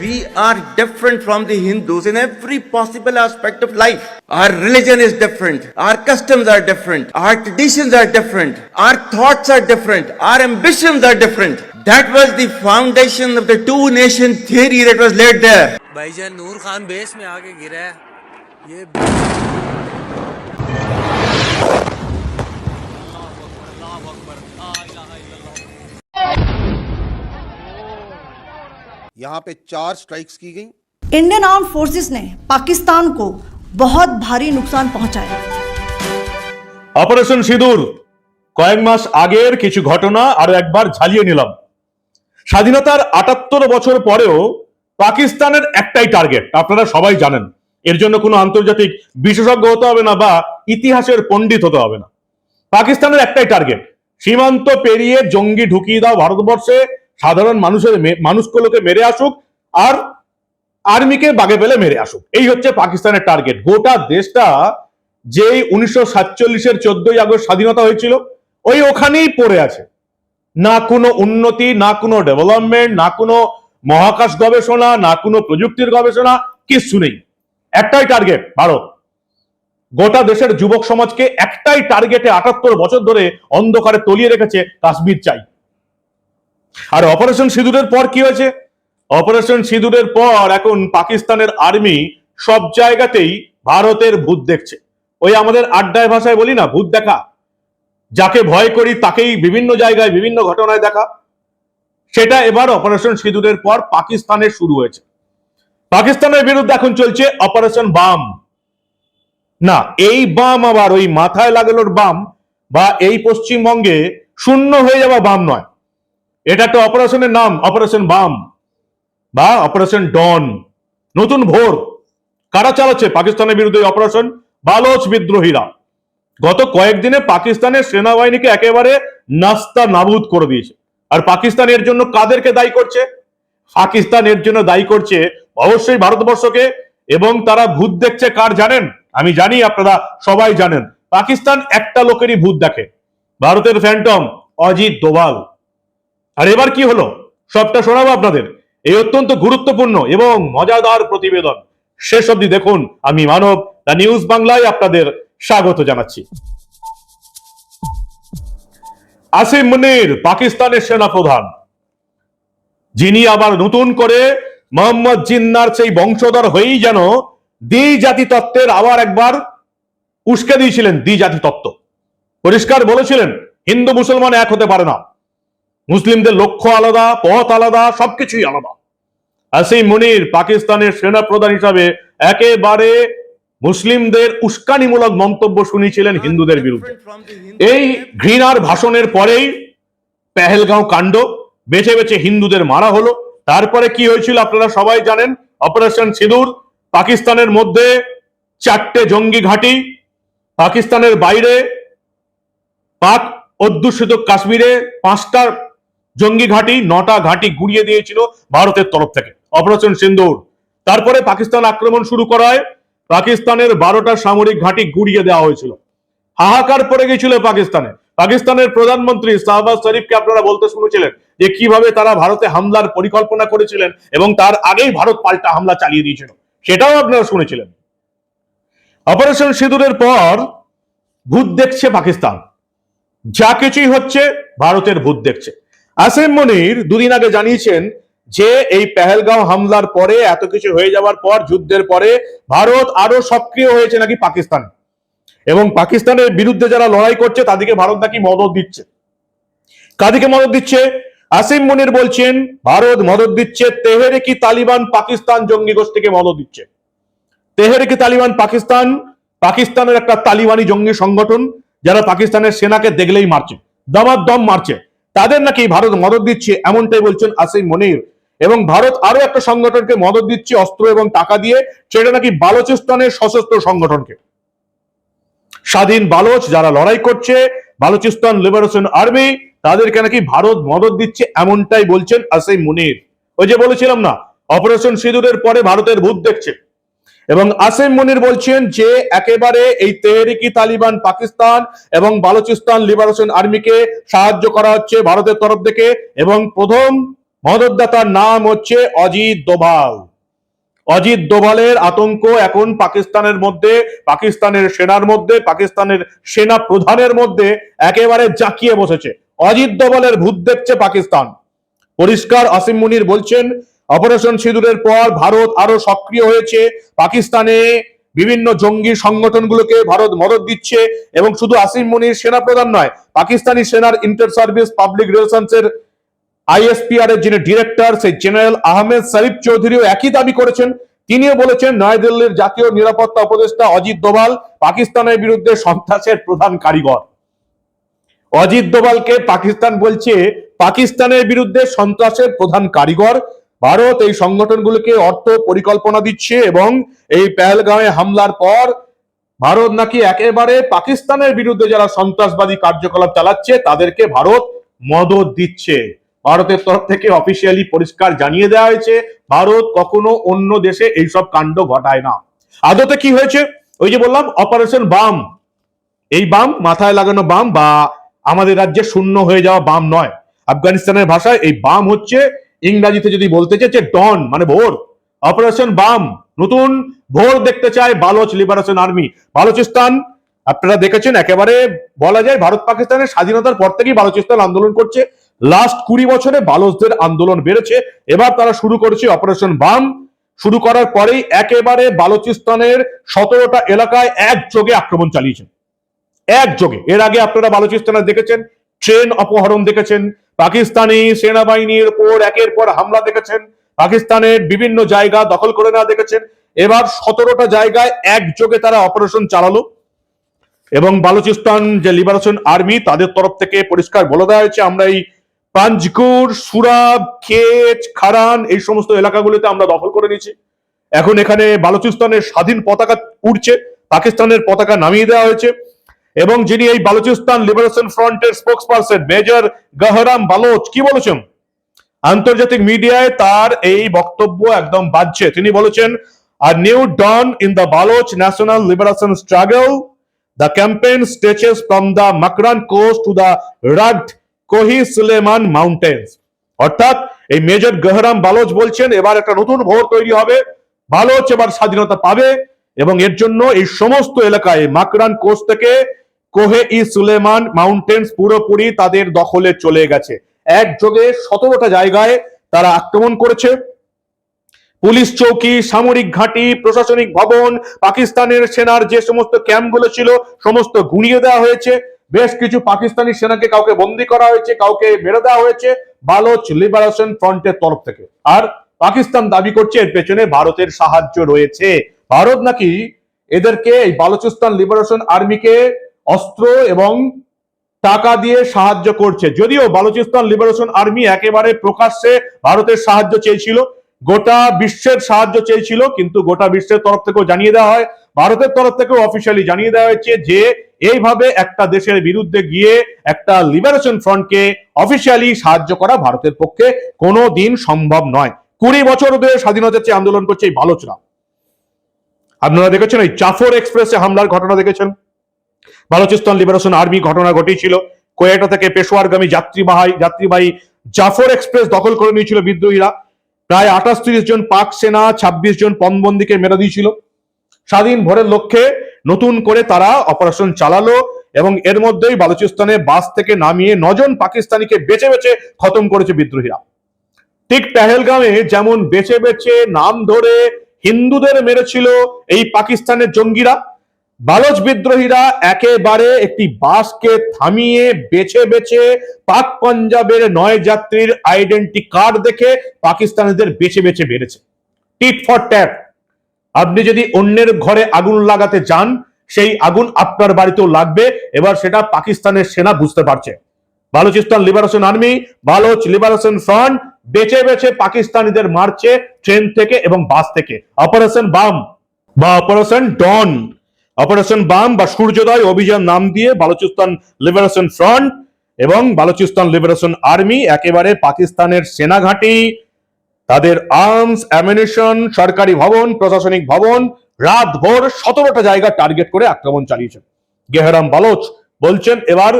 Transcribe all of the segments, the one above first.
We are different from the Hindus in every possible aspect of life. Our religion is different. Our customs are different. Our traditions are different. Our thoughts are different. Our ambitions are different. That was the foundation of the two nation theory that was laid there. भाईजान नूर Khan base में आके गिरा है ये यहाँ पे चार strikes की गई इंडियन आर्म फोर्सेस ने पाकिस्तान को बहुत भारी नुकसान पहुंचाया অপারেশন সিঁদুর কয়েক মাস আগের কিছু ঘটনা আরো একবার ঝালিয়ে নিলাম স্বাধীনতার আটাত্তর বছর পরেও পাকিস্তানের একটাই টার্গেট আপনারা সবাই জানেন এর জন্য কোনো আন্তর্জাতিক বিশেষজ্ঞ হতে হবে না বা ইতিহাসের পণ্ডিত হতে হবে না পাকিস্তানের একটাই টার্গেট সীমান্ত পেরিয়ে জঙ্গি ঢুকিয়ে দাও ভারতবর্ষে সাধারণ মানুষের মানুষগুলোকে মেরে আসুক আর আর্মিকে বাগে পেলে মেরে আসুক। এই হচ্ছে পাকিস্তানের টার্গেট গোটা দেশটা যেই উনিশশো সাতচল্লিশের চোদ্দই আগস্ট স্বাধীনতা হয়েছিল, ওই ওখানেই পড়ে আছে। না কোনো উন্নতি, না কোনো ডেভেলপমেন্ট না কোনো মহাকাশ গবেষণা, না কোনো প্রযুক্তির গবেষণা, কিচ্ছু নেই। একটাই টার্গেট ভারত। গোটা দেশের যুবক সমাজকে একটাই টার্গেটে আটাত্তর বছর ধরে অন্ধকারে তলিয়ে রেখেছে কাশ্মীর চাই। আর অপারেশন সিঁদুরের পর কি হয়েছে? অপারেশন সিঁদুরের পর এখন পাকিস্তানের আর্মি সব জায়গাতেই ভারতের ভূত দেখছে। ওই আমাদের আড্ডায় ভাষায় বলি না, ভূত দেখা। যাকে ভয় করি তাকেই বিভিন্ন জায়গায়, বিভিন্ন ঘটনায় দেখা। সেটা এবার অপারেশন সিঁদুরের পর পাকিস্তানে শুরু হয়েছে। পাকিস্তানের বিরুদ্ধে এখন চলছে অপারেশন বাম। না, এই বাম আবার ওই মাথায় লাগানোর বাম বা এই পশ্চিমবঙ্গে শূন্য হয়ে যাওয়া বাম নয়। এটা একটা অপারেশনের নাম, অপারেশন বাম বা অপারেশন ডন। নতুন ভোর, কারা চালাচ্ছে পাকিস্তানের বিরুদ্ধে অপারেশন? বালোচ বিদ্রোহীরা। গত কয়েকদিনে পাকিস্তানের সেনাবাহিনীকে একেবারে নাস্তা নাবুদ করে দিয়েছে। আর পাকিস্তান এর জন্য কাদেরকে দায়ী করছে? পাকিস্তান এর জন্য দায়ী করছে অবশ্যই ভারতবর্ষকে এবং তারা ভূত দেখছে কার জানেন? আমি জানি, আপনারা সবাই জানেন। পাকিস্তান একটা লোকেরই ভূত দেখে। ভারতের ফ্যান্টম অজিত দোভাল। আর এবার কি হলো? সবটা শোনাবো আপনাদের। এই অত্যন্ত গুরুত্বপূর্ণ এবং মজাদার প্রতিবেদন। শেষ অবধি দেখুন, আমি মানব, দ্য নিউজ বাংলায় আপনাদের স্বাগত জানাচ্ছি। আসিম মুনির, পাকিস্তানের সেনা প্রধান যিনি আবার নতুন করে মোহাম্মদ জিন্নার সেই বংশধর হয়েই যেন দ্বি জাতি তত্ত্বের আবার একবার উস্কে দিয়েছিলেন দ্বি জাতি তত্ত্ব পরিষ্কার বলেছিলেন হিন্দু মুসলমান এক হতে পারে না। মুসলিমদের লক্ষ্য আলাদা পথ আলাদা সবকিছুই আলাদা। আসিম মুনির পাকিস্তানের সেনা প্রধান হিসাবে একেবারে মুসলিমদের উস্কানিমূলক মন্তব্য শুনিয়েছিলেন হিন্দুদের বিরুদ্ধে. এই ঘৃণার ভাষণের পরেই পেহেলগাঁও কাণ্ড বেছে বেছে হিন্দুদের মারা হলো। তারপরে কি হয়েছিল আপনারা সবাই জানেন? অপারেশন সিঁদুর পাকিস্তানের মধ্যে চারটে জঙ্গি ঘাঁটি পাকিস্তানের বাইরে পাক অধ্যুষিত কাশ্মীরে পাঁচটা জঙ্গি ঘাঁটি, নটা ঘাঁটি গুড়িয়ে দিয়েছিল ভারতের তরফ থেকে। অপারেশন সিন্দুর। তারপরে পাকিস্তান আক্রমণ শুরু করায় পাকিস্তানের বারোটা সামরিক ঘাঁটি গুড়িয়ে দেওয়া হয়েছিল। হাহাকার পড়ে গেছিল পাকিস্তানে। পাকিস্তানের প্রধানমন্ত্রী শাহবাজ শরীফকে আপনারা বলতে শুনেছিলেন যে কীভাবে তারা ভারতে হামলার পরিকল্পনা করেছিলেন এবং তার আগেই ভারত পাল্টা হামলা চালিয়ে দিয়েছিল। সেটাও আপনারা শুনেছিলেন। অপারেশন সিঁদুরের পর ভূত দেখছে পাকিস্তান। যা কিছুই হচ্ছে, ভারতের ভূত দেখছে। আসিম মনির দুদিন আগে জানিয়েছেন যে এই পেহেলগাঁও হামলার পরে, এত কিছু হয়ে যাওয়ার পর, যুদ্ধের পরে ভারত আরও সক্রিয় হয়েছে নাকি পাকিস্তান? এবং পাকিস্তানের বিরুদ্ধে যারা লড়াই করছে, তাদেরকে ভারত নাকি মদত দিচ্ছে? কাদিকে মদত দিচ্ছে? আসিম মনির বলছেন, ভারত মদত দিচ্ছে তেহরেকি তালিবান পাকিস্তান জঙ্গি গোষ্ঠীকে মদত দিচ্ছে? তেহরেকি তালিবান পাকিস্তান? পাকিস্তানের একটা তালিবানি জঙ্গি সংগঠন, যারা পাকিস্তানের সেনাকে দেখলেই মারছে, দমার দম মারছে। তাদের নাকি ভারত মদত দিচ্ছে এমনটাই বলছেন আসিম মনির। এবং ভারত আরও একটা সংগঠনকে মদত দিচ্ছে অস্ত্র এবং টাকা দিয়ে, সেটা নাকি বালুচিস্তানের সশস্ত্র সংগঠনকে। স্বাধীন বালোচ যারা লড়াই করছে, বালুচিস্তান লিবারেশন আর্মি, তাদেরকে নাকি ভারত মদত দিচ্ছে এমনটাই বলছেন আসিম মুনির। ওই যে বলেছিলাম না, অপারেশন সিঁদুরের পরে ভারতের ভূত দেখছে। এবং আসিম মুনির বলছেন যে একেবারে এই তেহরিকি তালিবান পাকিস্তান এবং বালুচিস্তান লিবারেশন আর্মিকে সাহায্য করা হচ্ছে ভারতের তরফ থেকে এবং প্রথম মদতদাতার নাম হচ্ছে অজিত দোভাল। অজিত দোভালের আতঙ্ক এখন পাকিস্তানের মধ্যে, পাকিস্তানের সেনার মধ্যে, পাকিস্তানের সেনা প্রধানের মধ্যে একেবারে জাঁকিয়ে বসেছে। অজিত দোভালের ভূত দেখছে পাকিস্তান। পরিষ্কার আসিম মুনির বলছেন অপারেশন সিঁদুরের পর ভারত আরও সক্রিয় হয়েছে। পাকিস্তানে বিভিন্ন জঙ্গি সংগঠনগুলোকে ভারত মদত দিচ্ছে এবং শুধু আসিম মুনির সেনা প্রধান নয়, পাকিস্তানি সেনার ইন্টার সার্ভিস পাবলিক রিলেশনস এর আইএসপিআর এর যিনি ডিরেক্টর সেই জেনারেল আহমেদ শরীফ চৌধুরীও একই দাবি করেছেন। তিনিও বলেছেন, নয়াদিল্লির জাতীয় নিরাপত্তা উপদেষ্টা অজিত দোভাল পাকিস্তানের বিরুদ্ধে সন্ত্রাসের প্রধান কারিগর। অজিত দোভালকে পাকিস্তান বলছে, পাকিস্তানের বিরুদ্ধে সন্ত্রাসের প্রধান কারিগর। ভারত এই সংগঠনগুলোকে অর্থ পরিকল্পনা দিচ্ছে এবং এই পেহেলগাঁওয়ে হামলার পর ভারত নাকি একেবারে পাকিস্তানের বিরুদ্ধে যারা সন্ত্রাসবাদী কার্যকলাপ চালাচ্ছে, তাদেরকে ভারত মদত দিচ্ছে। ভারতের তরফ থেকে অফিসিয়ালি পরিষ্কার জানিয়ে দেওয়া হয়েছে, ভারত কখনো অন্য দেশে এইসব কাণ্ড ঘটায় না। আদতে কি হয়েছে? ওই যে বললাম অপারেশন বাম। এই বাম মাথায় লাগানো বাম বা আমাদের রাজ্যে শূন্য হয়ে যাওয়া বাম নয়। আফগানিস্তানের ভাষায় এই বাম হচ্ছে ইংরাজিতে যদি বলতে চাইছে ডন মানে ভোর, অপারেশন বাম, নতুন ভোর দেখতে চায় বালোচ লিবারেশন আর্মি। বালুচিস্তান, আপনারা দেখেছেন, একেবারে বলা যায় ভারত পাকিস্তানের স্বাধীনতার পর থেকেই বালুচিস্তান আন্দোলন করছে। লাস্ট কুড়ি বছরে বালোচদের আন্দোলন বেড়েছে। এবার তারা শুরু করেছে অপারেশন বাম। শুরু করার পরেই একেবারে বালুচিস্তানের সতেরোটা এলাকায় একযোগে আক্রমণ চালিয়েছে। একযোগে। এর আগে আপনারা বালুচিস্তানে দেখেছেন ট্রেন অপহরণ দেখেছেন। পাকিস্তানি সেনাবাহিনীর উপর একের পর হামলা দেখেছেন। পাকিস্তানের বিভিন্ন জায়গা দখল করে নেওয়া দেখেছেন। এবার সতেরোটা জায়গায় একযোগে তারা অপারেশন চালালো। এবং বালুচিস্তান যে লিবারেশন আর্মি তাদের তরফ থেকে পরিষ্কার বলে দেওয়া হয়েছে, আমরা এই পাঞ্জকুর, সুরাব, খেচ, খারান এই সমস্ত এলাকাগুলিতে আমরা দখল করে নিয়েছি। এখন এখানে বালুচিস্তানের স্বাধীন পতাকা উঠছে পাকিস্তানের পতাকা নামিয়ে দেওয়া হয়েছে। এবং যিনি এই বালুচিস্তান লিবারেশন ফ্রন্টের স্পোক্স পার্সন মেজর গহরাম বালোচ, কি বলেছেন? আন্তর্জাতিক মিডিয়ায় তার এই বক্তব্য একদম বাজছে। তিনি বলেছেন আর new dawn in the Baloch national liberation struggle the campaign stretches from the Makran coast to the rugged Kohi Sulaiman mountains অর্থাৎ, এই মেজর গহরাম বালোচ বলছেন, এবার একটা নতুন ভোর তৈরি হবে। বালোচ এবার স্বাধীনতা পাবে এবং এর জন্য এই সমস্ত এলাকায় মাকরান কোস্ট থেকে কোহে ই সুলেমান মাউন্টেন্স পুরোপুরি তাদের দখলে চলে গেছে। একযোগে সতেরোটা জায়গায় তারা আক্রমণ করেছে। পুলিশ চৌকি, সামরিক ঘাঁটি, প্রশাসনিক ভবন, পাকিস্তানের সেনার যে সমস্ত ক্যাম্পগুলো ছিল, সমস্ত গুঁড়িয়ে দেওয়া হয়েছে। বেশ কিছু পাকিস্তানি সেনাকে কাউকে বন্দি করা হয়েছে, কাউকে মেরে দেওয়া হয়েছে বালোচ লিবারেশন ফ্রন্টের তরফ থেকে। আর পাকিস্তান দাবি করছে, এর পেছনে ভারতের সাহায্য রয়েছে। ভারত নাকি এদেরকে এই বালুচিস্তান লিবারেশন আর্মিকে অস্ত্র এবং টাকা দিয়ে সাহায্য করছে। যদিও বালুচিস্তান লিবারেশন আর্মি একেবারে প্রকাশ্যে ভারতের সাহায্য চেয়েছিল, গোটা বিশ্বের সাহায্য চেয়েছিল, কিন্তু গোটা বিশ্বের তরফ থেকেও জানিয়ে দেওয়া হয়, ভারতের তরফ থেকেও অফিসিয়ালি জানিয়ে দেওয়া হয়েছে যে, এইভাবে একটা দেশের বিরুদ্ধে গিয়ে একটা লিবারেশন ফ্রন্টকে অফিসিয়ালি সাহায্য করা ভারতের পক্ষে কোনো দিন সম্ভব নয়। কুড়ি বছর ধরে স্বাধীনতার চেয়ে আন্দোলন করছে এই বালোচরা। আপনারা দেখেছেন এই জাফর এক্সপ্রেসে হামলার ঘটনা দেখেছেন? বালুচিস্তান লিবারেশন আর্মি ঘটনা ঘটিয়েছিল। কোয়েটা থেকে পেশোয়ারগামী যাত্রীবাহী যাত্রীবাহী জাফর এক্সপ্রেস দখল করে নিয়েছিল বিদ্রোহীরা। প্রায় আটাত্রিশ জন পাক সেনা ২৬ জন পণবন্দীকে মেরে দিয়েছিল। স্বাধীন ভোরের লক্ষ্যে নতুন করে তারা অপারেশন চালালো এবং এর মধ্যেই বালুচিস্তানে বাস থেকে নামিয়ে নজন পাকিস্তানিকে বেছে বেছে খতম করেছে বিদ্রোহীরা। ঠিক পেহেলগামে যেমন বেছে বেছে নাম ধরে হিন্দুদের মেরেছিল এই পাকিস্তানের জঙ্গিরা বালচ বিদ্রোহীরা একেবারে একটি বাসকে থামিয়ে বেছে বেছে পাক পাঞ্জাবের নয় যাত্রীর আইডেন্টি কার্ড দেখে পাকিস্তানিদের বেছে বেছে বেড়েছে টিট ফর ট্যাপ আপনি যদি অন্যের ঘরে আগুন লাগাতে যান, সেই আগুন আপনার বাড়িতেও লাগবে, এবার সেটা পাকিস্তানের সেনা বুঝতে পারছে। Balochistan liberation army, Baloch liberation front বেছে বেছে পাকিস্তানিদের মারছে ট্রেন থেকে এবং বাস থেকে। অপারেশন বাম বা অপারেশন ডন। অপারেশন বাম বা সূর্যোদয় অভিযান নাম দিয়ে বালুচিস্তান লিবারেশন ফ্রন্ট এবং বালুচিস্তান লিবারেশন আর্মি একেবারে পাকিস্তানের সেনা ঘাঁটি তাদের আর্মস, অ্যামিনেশন, সরকারি ভবন, প্রশাসনিক ভবন রাত ভোর সতেরোটা জায়গা টার্গেট করে আক্রমণ চালিয়েছেন গেহরাম বালোচ বলছেন, এবার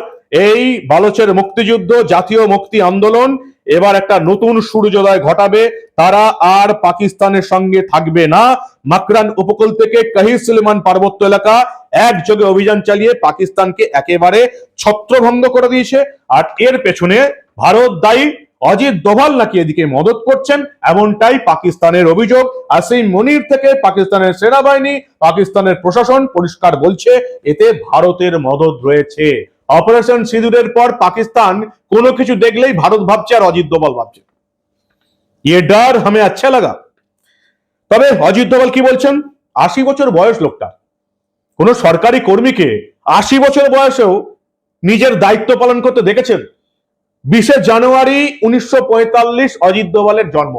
এই বালোচের মুক্তিযুদ্ধ, জাতীয় মুক্তি আন্দোলন এবার একটা নতুন সূর্যোদয় ঘটাবে। তারা আর পাকিস্তানের সঙ্গে থাকবে না। মাকরান উপকূল থেকে কাহি সুলেমান পার্বত্য এলাকা একযোগে অভিযান চালিয়ে পাকিস্তানকে একেবারে ছত্রভঙ্গ করে দিয়েছে। আর এর পেছনে ভারত দায়ী অজিত দোভাল নাকি এদিকে মদত করছেন, এমনটাই পাকিস্তানের অভিযোগ। আর সেই মনির থেকে পাকিস্তানের সেনাবাহিনী, পাকিস্তানের প্রশাসন পরিষ্কার বলছে, এতে ভারতের মদত রয়েছে। অপারেশন সিঁদুরের পর পাকিস্তান কোনো কিছু দেখলেই ভারত ভাবছে আর অজিত দোভাল ভাবছে। ইয়ে ডার হামে আচ্ছা লাগা। তবে অজিত দোভাল কি বলছেন? আশি বছর বয়স লোকটা। কোন সরকারি কর্মীকে আশি বছর বয়সেও নিজের দায়িত্ব পালন করতে দেখেছেন? বিশে জানুয়ারি উনিশশো পঁয়তাল্লিশ অজিত দোভালের জন্ম।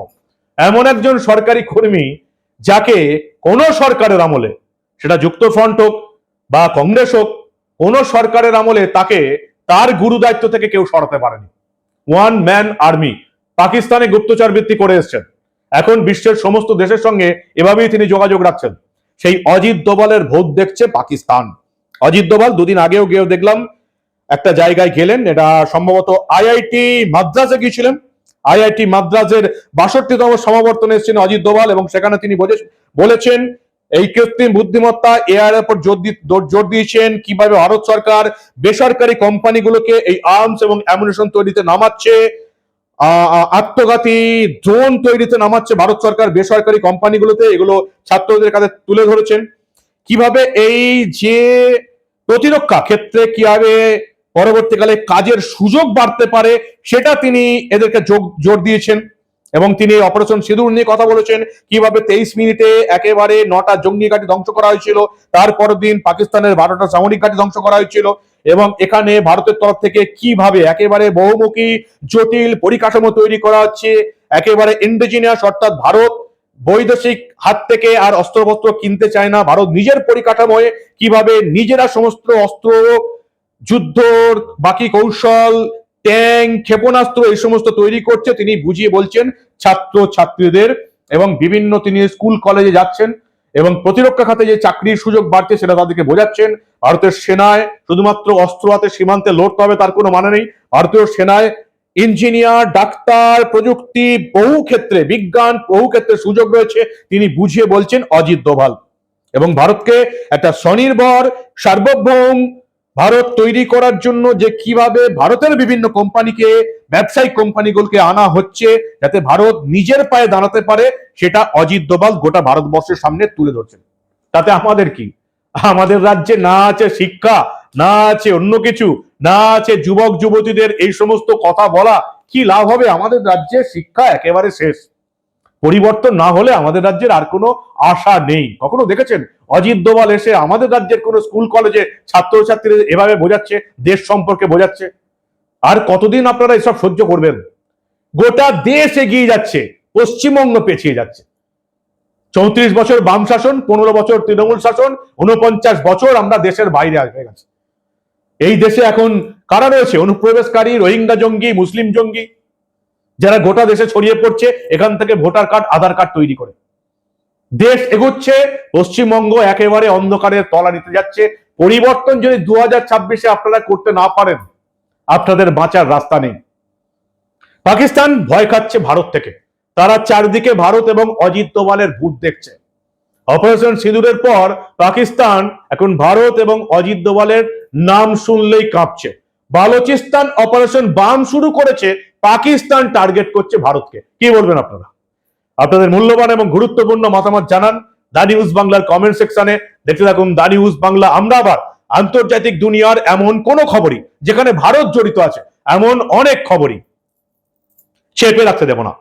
এমন একজন সরকারি কর্মী যাকে কোন সরকারের আমলে, সেটা যুক্তফ্রন্ট হোক বা কংগ্রেস হোক কোন সরকারের আমলে তাকে তার গুরু দায়িত্ব থেকে কেউ সরাতে পারেনি। One man army. পাকিস্তানে গুপ্তচর বৃত্তি করে এসছেন। এখন বিশ্বের সমস্ত দেশের সঙ্গে এভাবেই তিনি যোগাযোগ রাখছেন। সেই অজিত দোবালের ভোট দেখছে পাকিস্তান। অজিত দোবাল দুদিন আগেও গিয়েও দেখলাম, একটা জায়গায় গেলেন, এটা সম্ভবত আইআইটি মাদ্রাসে গিয়েছিলেন। আইআইটি মাদ্রাসের বাষট্টিতম সমাবর্তনে এসেছেন অজিত দোভাল এবং সেখানে তিনি বলেছেন এই কৃত্রিম বুদ্ধিমত্তা এআর এর উপর জোর দিয়েছেন। কীভাবে ভারত সরকার বেসরকারি কোম্পানিগুলোকে এই আর্মস এবং অ্যামুনেশন তৈরিতে নামাচ্ছে? আত্মঘাতী ড্রোন তৈরিতে নামাচ্ছে ভারত সরকার বেসরকারি কোম্পানিগুলোতে। এগুলো ছাত্রদের কাছে তুলে ধরেছেন। কীভাবে এই যে প্রতিরক্ষা ক্ষেত্রে কীভাবে পরবর্তীকালে কাজের সুযোগ বাড়তে পারে, সেটা তিনি এদেরকে জোর দিয়েছেন। এবং তিনি অপারেশন সিঁদুর নিয়ে কথা বলেছেন, কীভাবে তেইশ মিনিটে একেবারে নটা জঙ্গি ঘাঁটি ধ্বংস করা হয়েছিল তারপর দিন পাকিস্তানের বারোটা সামরিক ঘাঁটি ধ্বংস করা হয়েছিল, এবং এখানে ভারতের তরফ থেকে কীভাবে একেবারে বহুমুখী, জটিল পরিকাঠামো তৈরি করা হচ্ছে, একেবারে ইন্ডিজিনিয়াস অর্থাৎ ভারত বৈদেশিক হাত থেকে আর অস্ত্রশস্ত্র কিনতে চায় না, ভারত নিজের পরিকাঠামোয় কীভাবে নিজেরা সমস্ত অস্ত্র যুদ্ধ বাকি কৌশল ট্যাঙ্ক ক্ষেপণাস্ত্র এই সমস্ত তৈরি করছে। তিনি বুঝিয়ে বলছেন ছাত্র ছাত্রীদের এবং বিভিন্ন তিনি স্কুল, কলেজে যাচ্ছেন এবং প্রতিরক্ষা খাতে যে চাকরির সুযোগ বাড়ছে সেটা তাদেরকে বোঝাচ্ছেন। ভারতের সেনায় শুধুমাত্র অস্ত্র হাতে সীমান্তে লড়তে হবে তার কোনো মানে নেই। ভারতীয় সেনায় ইঞ্জিনিয়ার, ডাক্তার, প্রযুক্তি, বহু ক্ষেত্রে, বিজ্ঞান, বহু ক্ষেত্রে সুযোগ রয়েছে। তিনি বুঝিয়ে বলছেন, অজিত দোভাল। এবং ভারতকে একটা স্বনির্ভর, সার্বভৌম ভারত তৈরি করার জন্য যে কীভাবে ভারতের বিভিন্ন কোম্পানিকে, ব্যবসায়িক কোম্পানিগুলোকে আনা হচ্ছে, যাতে ভারত নিজের পায়ে দাঁড়াতে পারে, সেটা অজিত দোভাল গোটা ভারতবর্ষের সামনে তুলে ধরছেন। তাতে আমাদের কি? আমাদের রাজ্যে না আছে শিক্ষা, না আছে অন্য কিছু, না আছে যুবক যুবতীদের এই সমস্ত কথা বলা, কি লাভ হবে? আমাদের রাজ্যে শিক্ষা একেবারে শেষ। পরিবর্তন না হলে আমাদের রাজ্যের আর কোনো আশা নেই। কখনো দেখেছেন? অজিত দোভাল এসে আমাদের রাজ্যের কোনো স্কুল, কলেজে ছাত্রছাত্রীদের এভাবে বোঝাচ্ছে, দেশ সম্পর্কে বোঝাচ্ছে? আর কতদিন আপনারা এসব সহ্য করবেন? গোটা দেশ এগিয়ে যাচ্ছে, পশ্চিমবঙ্গ পেছিয়ে যাচ্ছে। চৌত্রিশ বছর বাম শাসন, পনেরো বছর তৃণমূল শাসন উনপঞ্চাশ বছর আমরা দেশের বাইরে হয়ে গেছে। এই দেশে এখন কারা রয়েছে? অনুপ্রবেশকারী, রোহিঙ্গা জঙ্গি, মুসলিম জঙ্গি যারা গোটা দেশে ছড়িয়ে পড়ছে, এখান থেকে ভোটার কার্ড, আধার কার্ড তৈরি করে। দেশ এগোচ্ছে, পশ্চিমবঙ্গ একেবারে অন্ধকারের তলা নিতে যাচ্ছে। পরিবর্তন যদি দু হাজার ছাব্বিশে আপনারা করতে না পারেন, আপনাদের বাঁচার রাস্তা নেই। পাকিস্তান ভয় খাচ্ছে ভারত থেকে। তারা চারদিকে ভারত এবং অজিত দোভালের ভূত দেখছে। অপারেশন সিঁদুরের পর পাকিস্তান এখন ভারত এবং অজিত দোভালের নাম শুনলেই কাঁপছে। বালোচিস্তান অপারেশন বাম শুরু করেছে, পাকিস্তান টার্গেট করছে ভারতকে। কি বলবেন আপনারা? আপনাদের মূল্যবান এবং গুরুত্বপূর্ণ মতামত জানান দা নিউজ বাংলার কমেন্ট সেকশনে দেখতে থাকুন দা নিউজ বাংলা। আমরা আবার আন্তর্জাতিক দুনিয়ার এমন কোন খবরই, যেখানে ভারত জড়িত আছে, এমন অনেক খবরই চেপে রাখতে দেব না।